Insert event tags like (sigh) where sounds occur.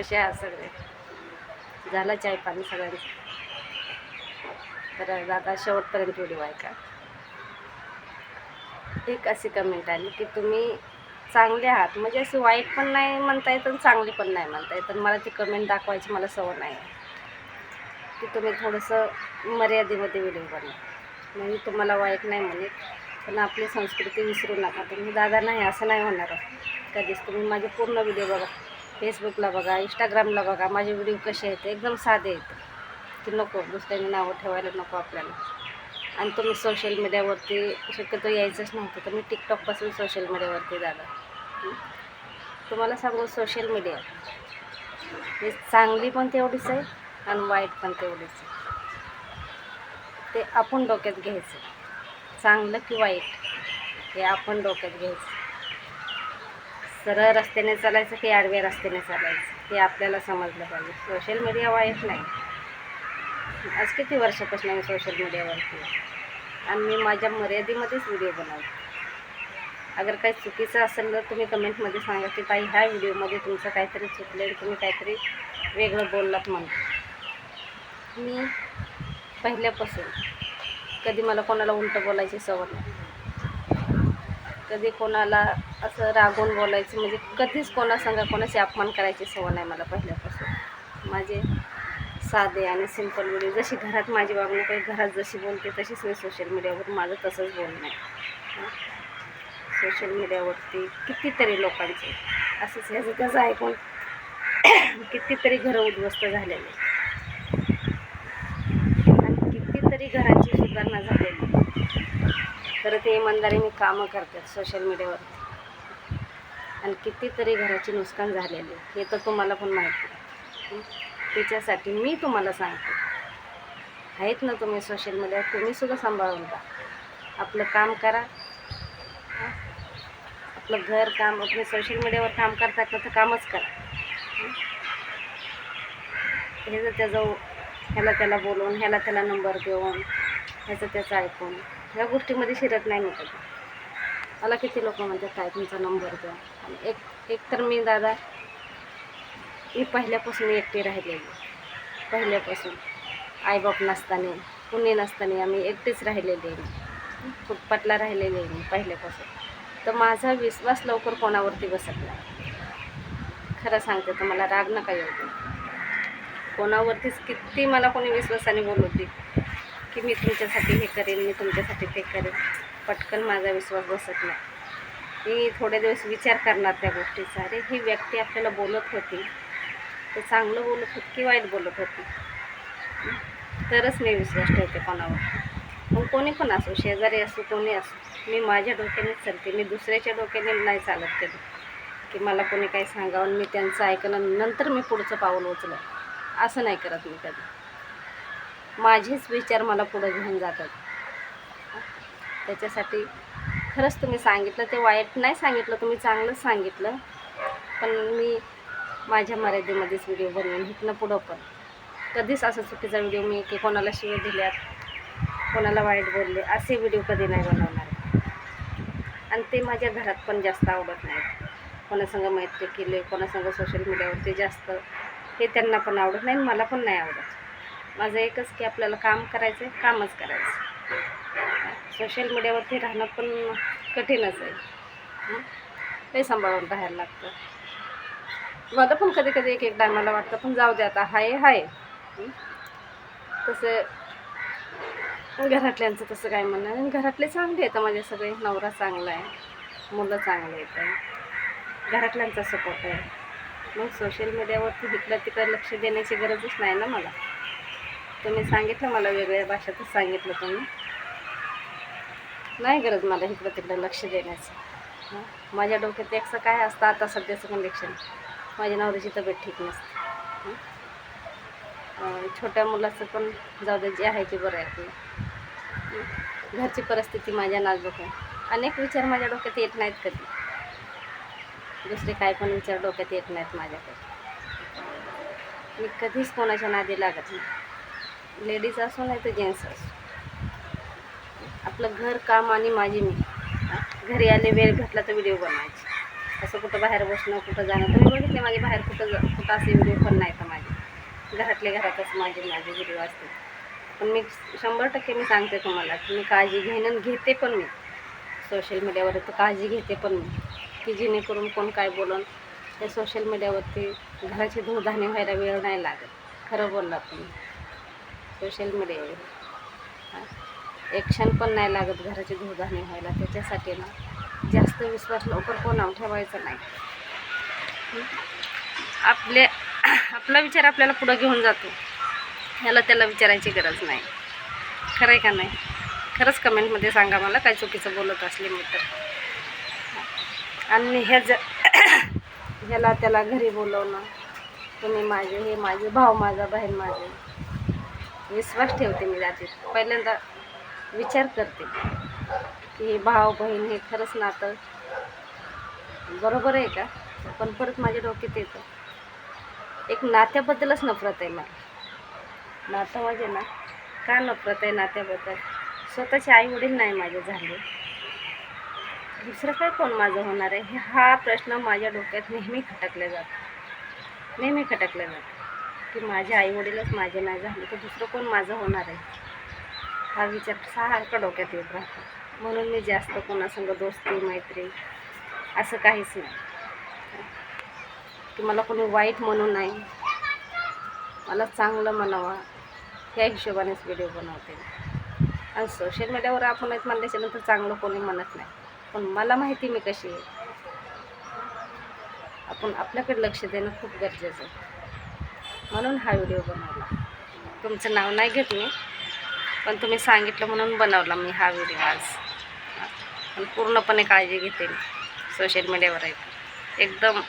कसे आहात सगळे? झाला चाय पाणी सगळ्यांचं? तर दादा शेवटपर्यंत व्हिडिओ ऐका एक अशी कमेंट आली की तुम्ही चांगले आहात. म्हणजे अशी वाईट पण नाही म्हणता येत आणि चांगली पण नाही म्हणता येत. आणि मला ती कमेंट दाखवायची मला सवय नाही. आहे की तुम्ही थोडंसं मर्यादेमध्ये व्हिडिओ बनवा. म्हणजे तुम्हाला वाईट नाही म्हणे पण आपली संस्कृती विसरू नका. तुम्ही दादा नाही असं नाही होणार. कधीच तुम्ही माझे पूर्ण व्हिडिओ बघा. फेसबुकला बघा इंस्टाग्रामला बघा माझे व्हिडिओ कसे आहेत एकदम साधे आहेत. की नको दुसऱ्यांनी नावं ठेवायला नको आपल्याला. आणि तुम्ही सोशल मीडियावरती शक्यतो यायचंच नव्हतं तर मी टिकटॉकपासून सोशल मीडियावरती झालं तुम्हाला सांगू सोशल मीडिया हे चांगली पण तेवढीच आहे आणि वाईट पण तेवढीच आहे. ते आपण डोक्यात घ्यायचं. चांगलं की वाईट हे आपण डोक्यात घ्यायचं. सरळ रस्त्याने चालायचं की आडव्या रस्त्याने चालायचं हे आपल्याला समजलं पाहिजे. सोशल मीडिया वाईट नाही. आज किती वर्षापासून मी सोशल मीडियावरती आणि मी माझ्या मर्यादेमध्येच व्हिडिओ बनवते. अगर काही चुकीचं असेल तर तुम्ही कमेंटमध्ये सांगा की ताई ह्या व्हिडिओमध्ये तुमचं काहीतरी चुकलं आहे तुम्ही काहीतरी वेगळं बोललात म्हणून. मी पहिल्यापासून कधी मला कोणाला उलटं बोलायची सवय नाही. कधी कोणाला असं रागवून बोलायचं म्हणजे कधीच कोणासंग कोणाची अपमान करायची सवय नाही मला पहिल्यापासून. माझे साधे आणि सिंपल व्हिडिओ जशी घरात माझी वागणूक आहे घरात जशी बोलते तशीच मी सोशल मीडियावर माझं तसंच बोलणं आहे. सोशल मीडियावरती कितीतरी लोकांचे असंच ह्याचं त्याचं ऐकून (coughs) कितीतरी घरं उद्ध्वस्त झालेले आणि कितीतरी घरांची सुधारणा झालेली तर ते इमानदारीने कामं करतात सोशल मीडियावरती आणि कितीतरी घराची नुकसान झालेली हे तर तुम्हाला पण माहिती आहे. त्याच्यासाठी मी तुम्हाला सांगते. आहेत ना तुम्ही सोशल मीडियावर तुम्हीसुद्धा सांभाळून का आपलं काम करा. आपलं घर काम आपलं सोशल मीडियावर काम करतात ना तर कामच करा. हे? जर त्याचं ह्याला त्याला बोलवून ह्याला त्याला नंबर देऊन ह्याचं त्याचं ऐकून ह्या गोष्टीमध्ये शिरत नाही मी कधी. मला किती लोक म्हणतात काय तुमचा नंबर द्या. आणि एक एक तर मी दादा मी पहिल्यापासून एकटी राहिलेली पहिल्यापासून. आईबाप नसताना कुणी नसताना आम्ही एकटीच राहिलेली आहे. फुटपाटला राहिलेली आहे मी पहिल्यापासून. तर माझा विश्वास लवकर कोणावरती बसत नाही. खरं सांगते तर मला राग नका येऊ कोणावरतीच किती मला कोणी विश्वासाने बोलवते की मी तुमच्यासाठी हे करेन मी तुमच्यासाठी ते करेन. पटकन माझा विश्वास बसत नाही. मी थोडे दिवस विचार करणार त्या गोष्टीचा. अरे ही व्यक्ती आपल्याला बोलत होती. तर चांगलं बोलत होती की वाईट बोलत होती? तरच मी विश्वास ठेवते कोणावर. मग कोणी पण असो शेजारी असो कोणी असो मी माझ्या डोक्यानेच चालते. मी दुसऱ्याच्या डोक्याने नाही चालत कधी. की मला कोणी काही सांगावं आणि मी त्यांचं ऐकलं नंतर मी पुढचं पाऊल उचलं असं नाही करत मी कधी. माझेच विचार मला पुढे घेऊन जातात. त्याच्यासाठी खरंच तुम्ही सांगितलं ते वाईट नाही सांगितलं तुम्ही चांगलंच सांगितलं. पण मी माझ्या मर्यादेमध्येच व्हिडिओ बनवेन इथनं पुढं पण. कधीच असं चुकीचा व्हिडिओ मी की कोणाला शिव दिल्यात कोणाला वाईट बोलले असे व्हिडिओ कधी नाही बनवणार. आणि ते माझ्या घरात पण जास्त आवडत नाहीत. कोणासंग मैत्री केले कोणासंग सोशल मीडियावरती जास्त हे त्यांना पण आवडत नाही आणि मला पण नाही आवडत. माझं एकच की आपल्याला काम करायचं आहे कामच करायचं सोशल मीडियावरती राहणं पण कठीणच आहे. ते सांभाळून राहायला लागतं. मला पण कधी कधी एक एक टायमाला वाटतं पण जाऊ दे आता हाय हाय. तसं घरातल्यांचं तसं काय म्हणणं आणि घरातले चांगले आहेत माझे सगळे. नवरा चांगला आहे. मुलं चांगले आहेत. घरातल्यांचा सपोर्ट आहे. मग सोशल मीडियावरती इकडं तिकडं लक्ष देण्याची गरजच नाही ना मला. तुम्ही सांगितलं मला वेगळ्या भाषेतच सांगितलं तुम्ही. नाही गरज मला इकडं तिकडं लक्ष देण्याचं. माझ्या डोक्यात एकचं काय असतं आता सध्याचं कंडिक्शन माझ्या नवऱ्याची तब्येत ठीक नसते. छोट्या मुलाचं पण जाऊ दे जे आहे ते बरं आहे घरची परिस्थिती माझ्या नाजूक आहे. अनेक विचार माझ्या डोक्यात येत नाहीत कधी. दुसरे काय पण विचार डोक्यात येत नाहीत माझ्याकडे. मी कधीच कोणाच्या नादी लागत नाही. लेडीज असो नाही तर जेंट्स असो. आपलं घर काम आणि माझी मी. घरी आले वेळ घातला तर व्हिडिओ बनवायची. असं कुठं बाहेर बसणं कुठं जाणं. तुम्ही बघितले माझे बाहेर कुठं जा- कुठं असे व्हिडिओ पण नाही तर माझे घरातले घरातच माझे माझे व्हिडिओ असते पण मी शंभर टक्के मी सांगते तुम्हाला की मी काळजी घेणं घेते पण मी. सोशल मीडियावर तर काळजी घेते पण मी. की जेणेकरून कोण काय बोलून त्या सोशल मीडियावरती घराची धूळधाणी व्हायला वेळ नाही लागत. खरं बोलला तुम्ही. सोशल मीडियावर हां. एक क्षण पण नाही लागत घराची धुळधाणी व्हायला. त्याच्यासाठी ना जास्त विश्वास लवकर कोणावर ठेवायचा नाही. आपले आपला विचार आपल्याला पुढं घेऊन जातो. ह्याला त्याला विचारायची गरज नाही. खरं आहे का नाही? खरंच कमेंटमध्ये सांगा मला काय चुकीचं बोलत असले मी तर. आणि ह्या ज ह्याला त्याला घरी बोलवणं. तुम्ही माझे हे माझे भाऊ माझा बहीण माझे. विश्वास ठेवते मी जाते पहिल्यांदा विचार करते की हे भाव बहीण हे खरंच नातं. बरोबर आहे का? पण परत माझ्या डोक्यात येतं. एक नात्याबद्दलच नफरत आहे मला. नातं म्हणजे ना का नफरत आहे नात्याबद्दल? स्वतःचे आई वडील नाही माझे झाले. दुसरं काय कोण माझं होणार आहे? हा प्रश्न माझ्या डोक्यात नेहमी खटकला जातो. नेहमी खटकला जातो. की माझे आई वडीलच माझे नाही झाले तर दुसरं कोण माझं होणार आहे? हा विचार सारखा डोक्यात येत राहतो. म्हणून मी जास्त कोणासंग दोस्ती मैत्री असं काहीच नाही. की मला कोणी वाईट म्हणू नाही मला चांगलं म्हणावा. ह्या हिशोबानेच व्हिडिओ बनवते आणि सोशल मीडियावर आपण एक म्हणल्याच्यानंतर चांगलं कोणी म्हणत नाही. पण मला माहिती मी कशी आहे. आपण आपल्याकडे लक्ष देणं खूप गरजेचं आहे. म्हणून हा व्हिडिओ बनवला. तुमचं नाव नाही घेत मी पण तुम्ही सांगितलं म्हणून बनवला मी हा व्हिडिओ आज. पण पूर्णपणे काळजी घेते मी सोशल मीडियावर आहे. एकदम